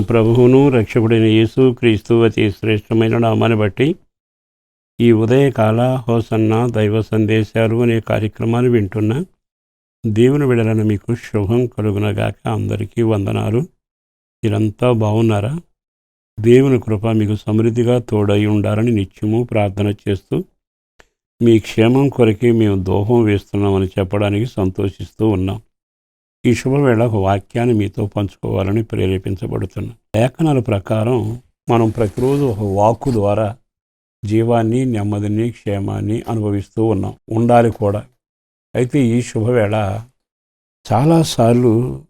ప్రభువును రక్షకుడైన యేసు క్రీస్తు అతి శ్రేష్టమైన నామాన్ని బట్టి ఈ ఉదయకాల హోసన్న దైవ సందేశాలు అనే కార్యక్రమాన్ని వింటున్న దేవుని విడలను మీకు శుభం కలుగునగాక అందరికీ వందనాలు. మీరంతా బాగున్నారా? దేవుని కృప మీకు సమృద్ధిగా తోడై ఉండాలని నిత్యము ప్రార్థన చేస్తూ మీ క్షేమం కొరకే మేము దోహం వేస్తున్నామని చెప్పడానికి సంతోషిస్తూ ఉన్నాం. ఈ శుభవేళ ఒక వాక్యాన్ని మీతో పంచుకోవాలని ప్రేరేపించబడుతున్నాం. లేఖనాల ప్రకారం మనం ప్రతిరోజు ఒక వాక్కు ద్వారా జీవాన్ని నెమ్మదిని క్షేమాన్ని అనుభవిస్తూ ఉన్నాం. ఉండాలి కూడా. అయితే ఈ శుభవేళ చాలాసార్లు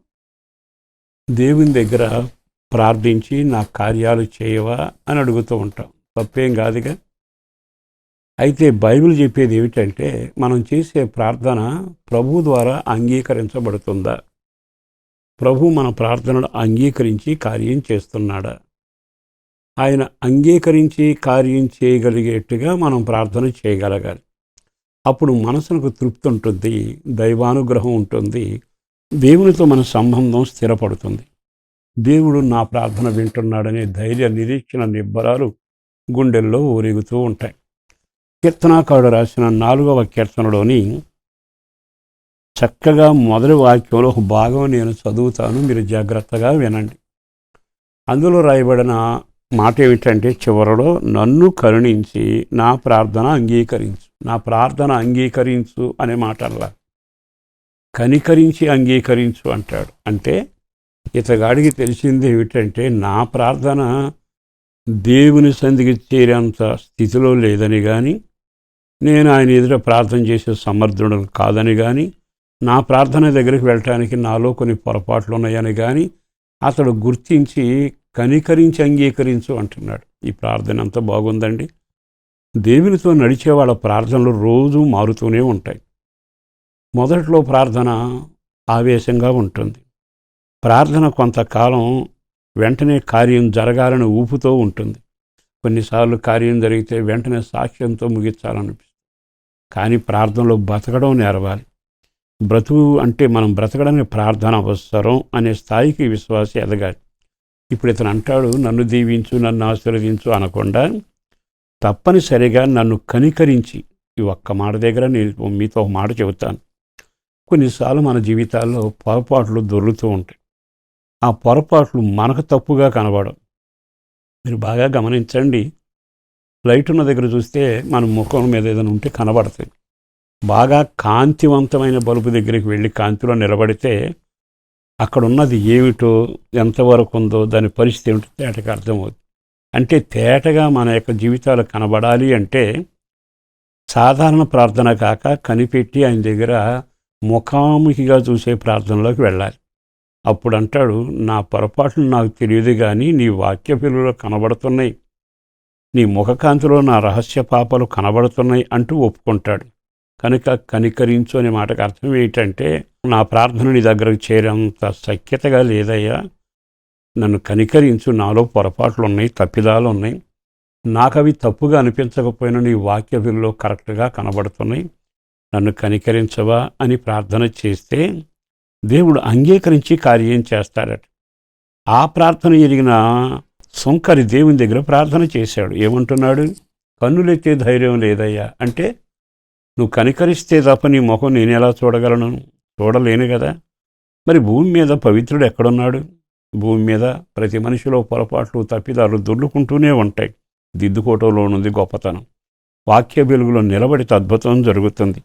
దేవుని దగ్గర ప్రార్థించి నా కార్యాలు చేయవా అని అడుగుతూ ఉంటాం. తప్పేం కాదుగా. అయితే బైబిల్ చెప్పేది ఏమిటంటే మనం చేసే ప్రార్థన ప్రభు ద్వారా అంగీకరించబడుతుందా? ప్రభు మన ప్రార్థనను అంగీకరించి కార్యం చేస్తున్నాడా? ఆయన అంగీకరించి కార్యం చేయగలిగేట్టుగా మనం ప్రార్థన చేయగలగాలి. అప్పుడు మనసునకు తృప్తి ఉంటుంది దైవానుగ్రహం ఉంటుంది దేవునితో మన సంబంధం స్థిరపడుతుంది. దేవుడు నా ప్రార్థన వింటున్నాడనే ధైర్య నిరీక్షణ నిబ్బరాలు గుండెల్లో ఊరేగుతూ ఉంటాయి. కీర్తనాకారుడు రాసిన నాలుగవ కీర్తనలోని చక్కగా మొదటి వాక్యంలో ఒక భాగం నేను చదువుతాను. మీరు జాగ్రత్తగా వినండి. అందులో రాయబడిన మాట ఏమిటంటే చివరలో నన్ను కరుణించి నా ప్రార్థన అంగీకరించు. నా ప్రార్థన అంగీకరించు అనే మాటల్లా కనికరించి అంగీకరించు అంటాడు. అంటే ఇతగాడికి తెలిసింది ఏమిటంటే నా ప్రార్థన దేవుని సంధికి చేరేంత స్థితిలో లేదని కానీ నేను ఆయన ఎదుట ప్రార్థన చేసే సమర్థుడు కాదని కానీ నా ప్రార్థన దగ్గరికి వెళ్ళటానికి నాలో కొన్ని పొరపాట్లు ఉన్నాయని కానీ అతడు గుర్తించి కనికరించి అంగీకరించు అంటున్నాడు. ఈ ప్రార్థన అంత బాగుందండి. దేవునితో నడిచే వాళ్ళ ప్రార్థనలు రోజు మారుతూనే ఉంటాయి. మొదట్లో ప్రార్థన ఆవేశంగా ఉంటుంది. ప్రార్థన కొంతకాలం వెంటనే కార్యం జరగాలని ఊపుతో ఉంటుంది. కొన్నిసార్లు కార్యం జరిగితే వెంటనే సాక్ష్యంతో ముగించాలనిపిస్తుంది. కానీ ప్రార్థనలో బతకడం నేరవాలి. బ్రతుకు అంటే మనం బ్రతకడానికి ప్రార్థన అవసరం అనే స్థాయికి విశ్వాసి ఎదగాలి. ఇప్పుడు ఇతను అంటాడు నన్ను దీవించు నన్ను ఆశీర్వదించు అనకుండా తప్పనిసరిగా నన్ను కనికరించి ఈ ఒక్క మాట దగ్గర నేను మీతో ఒక మాట చెబుతాను. కొన్నిసార్లు మన జీవితాల్లో పొరపాట్లు దొరుకుతూ ఉంటాయి. ఆ పొరపాట్లు మనకు తప్పుగా కనబడం మీరు బాగా గమనించండి. లైట్ ఉన్న దగ్గర చూస్తే మన ముఖం మీద ఏదైనా ఉంటే కనబడతాయి. బాగా కాంతివంతమైన బలుపు దగ్గరికి వెళ్ళి కాంతిలో నిలబడితే అక్కడ ఉన్నది ఏమిటో ఎంతవరకు ఉందో దాని పరిస్థితి ఏమిటో తేటగా అర్థమవుతుంది. అంటే తేటగా మన యొక్క జీవితాలు కనబడాలి అంటే సాధారణ ప్రార్థన కాక కనిపెట్టి ఆయన దగ్గర ముఖాముఖిగా చూసే ప్రార్థనలోకి వెళ్ళాలి. అప్పుడు అంటాడు నా పొరపాట్లు నాకు తెలియదు కానీ నీ వాక్య పిల్లలు కనబడుతున్నాయి. నీ ముఖకాంతిలో నా రహస్య పాపాలు కనబడుతున్నాయి అంటూ ఒప్పుకుంటాడు. కనుక కనికరించు అనే మాటకు అర్థం ఏంటంటే నా ప్రార్థన నీ దగ్గరకు చేరేంత సఖ్యతగా లేదయ్యా. నన్ను కనికరించు. నాలో పొరపాట్లు ఉన్నాయి తప్పిదాలు ఉన్నాయి నాకు అవి తప్పుగా అనిపించకపోయినా నీ వాక్య విలువలో కరెక్ట్గా కనబడుతున్నాయి. నన్ను కనికరించవా అని ప్రార్థన చేస్తే దేవుడు అంగీకరించి కార్యం చేస్తాడట. ఆ ప్రార్థన ఎరిగిన సొంకరి దేవుని దగ్గర ప్రార్థన చేశాడు. ఏమంటున్నాడు? కన్నులెత్తే ధైర్యం లేదయ్యా. అంటే నువ్వు కనికరిస్తే తప్ప నీ ముఖం నేను ఎలా చూడగలను? చూడలేను కదా. మరి భూమి మీద పవిత్రుడు ఎక్కడున్నాడు? భూమి మీద ప్రతి మనిషిలో పొరపాట్లు తప్పిదాలు దొర్లుకుంటూనే ఉంటాయి. దిద్దుకోవటంలో ఉంది గొప్పతనం. వాక్య వెలుగులో నిలబడి అద్భుతం జరుగుతుంది.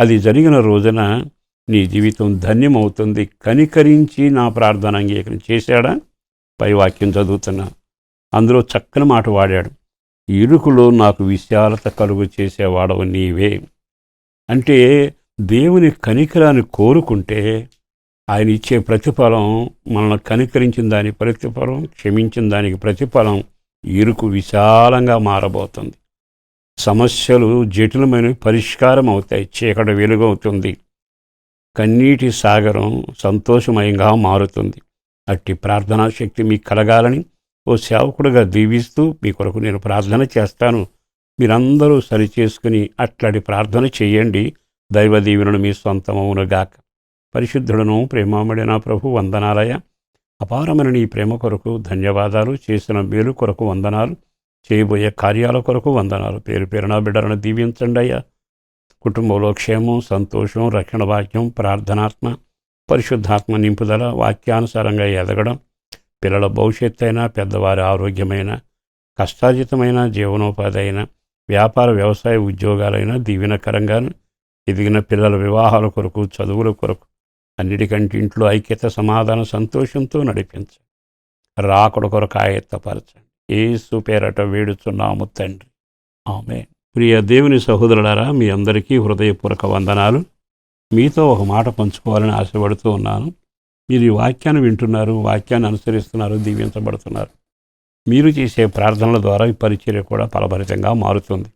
అది జరిగిన రోజున నీ జీవితం ధన్యమవుతుంది. కనికరించి నా ప్రార్థన అంగీకరణ చేశాడా? పై వాక్యం చదువుతున్నా అందులో చక్కని మాట వాడాడు. ఇరుకులో నాకు విశాలత కలుగు చేసేవాడవు నీవే. అంటే దేవుని కనికరాన్ని కోరుకుంటే ఆయన ఇచ్చే ప్రతిఫలం మనల్ని కనికరించిన దాని ప్రతిఫలం క్షమించిన దానికి ప్రతిఫలం ఇరుకు విశాలంగా మారబోతుంది. సమస్యలు జటిలమైన పరిష్కారం అవుతాయి చీకటి వెలుగవుతుంది. కన్నీటి సాగరం సంతోషమయంగా మారుతుంది. అట్టి ప్రార్థనా శక్తి మీకు కలగాలని ఓ సేవకుడుగా దీవిస్తూ మీ కొరకు నేను ప్రార్థన చేస్తాను. మీరందరూ సరిచేసుకుని అట్లాంటి ప్రార్థన చేయండి. దైవ దీవెనలు మీ సొంతమవునుగాక. పరిశుద్ధుడను ప్రేమామడిన ప్రభు వందనాలయ. అపారమైన నీ ప్రేమ కొరకు ధన్యవాదాలు చేసిన మేలు కొరకు వందనాలు. చేయబోయే కార్యాల కొరకు వందనాలు. పేరు పేరున బిడ్డలను దీవించండి అయ్యా. కుటుంబంలో క్షేమం సంతోషం రక్షణ వాక్యం ప్రార్థనాత్మ పరిశుద్ధాత్మ నింపుదల వాక్యానుసారంగా ఎదగడం పిల్లల భవిష్యత్తు అయినా పెద్దవారి ఆరోగ్యమైన కష్టాజితమైన జీవనోపాధి అయిన వ్యాపార వ్యవసాయ ఉద్యోగాలైనా దీవెనకరంగాను ఎదిగిన పిల్లల వివాహాల కొరకు చదువుల కొరకు అన్నిటికంటే ఇంట్లో ఐక్యత సమాధాన సంతోషంతో నడిపించండి. రాకుడు కొరకు ఆయత్తపరచండి. ఏసు పేరట వేడుచున్నాము తండ్రి. ఆమె ప్రియ దేవుని సహోదరులారా మీ అందరికీ హృదయపూర్వక వందనాలు. మీతో ఒక మాట పంచుకోవాలని ఆశపడుతూ ఉన్నాను. మీరు ఈ వాక్యాన్ని వింటున్నారు వాక్యాన్ని అనుసరిస్తున్నారు దీవించబడుతున్నారు. మీరు చేసే ప్రార్థనల ద్వారా ఈ పరిచర్య కూడా ఫలభరితంగా మారుతుంది.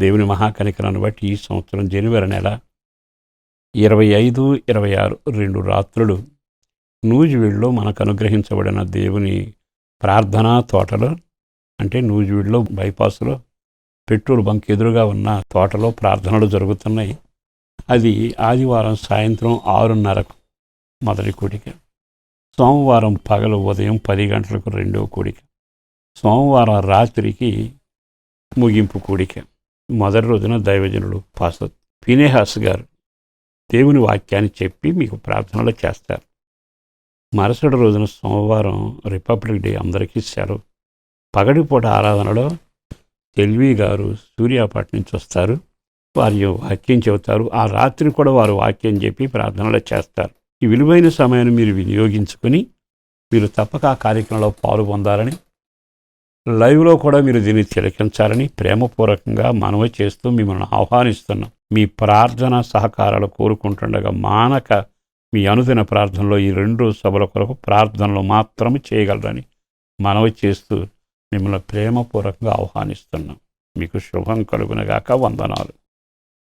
దేవుని మహాకనికరాన్ని బట్టి ఈ సంవత్సరం జనవరి నెల ఇరవై ఐదు ఇరవై ఆరు రెండు రాత్రులు నూజివీడ్లో మనకు అనుగ్రహించబడిన దేవుని ప్రార్థనా తోటలో అంటే నూజివీడ్లో బైపాస్లో పెట్రోల్ బంక్ ఎదురుగా ఉన్న తోటలో ప్రార్థనలు జరుగుతున్నాయి. అది ఆదివారం సాయంత్రం ఆరున్నరకు మొదటి కూడిక సోమవారం పగలు ఉదయం పది గంటలకు రెండవ కూడిక. సోమవారం రాత్రికి ముగింపు కూడిక మొదటి రోజున దైవజనుడు పాస ఫినేహాస్ గారు దేవుని వాక్యాన్ని చెప్పి మీకు ప్రార్థనలు చేస్తారు. మరుసటి రోజున సోమవారం రిపబ్లిక్ డే అందరికీ సెలవు పగటిపూట ఆరాధనలో తెల్వి గారు సూర్యాపట్ నుంచి వస్తారు. వారి వాక్యం చెబుతారు. ఆ రాత్రి కూడా వారు వాక్యం చెప్పి ప్రార్థనలు చేస్తారు. ఈ విలువైన సమయాన్ని మీరు వినియోగించుకొని మీరు తప్పక ఆ కార్యక్రమంలో పాలు పొందాలని లైవ్లో కూడా మీరు దీన్ని తిలకించాలని ప్రేమపూర్వకంగా మనవి చేస్తూ మిమ్మల్ని ఆహ్వానిస్తున్నాం. మీ ప్రార్థన సహకారాలు కోరుకుంటుండగా మానక మీ అనుదిన ప్రార్థనలో ఈ రెండు సభల కొరకు ప్రార్థనలు మాత్రమే చేయగలరని మనవి చేస్తూ మిమ్మల్ని ప్రేమపూర్వకంగా ఆహ్వానిస్తున్నాం. మీకు శుభం కలుగునగాక. వందనాలు.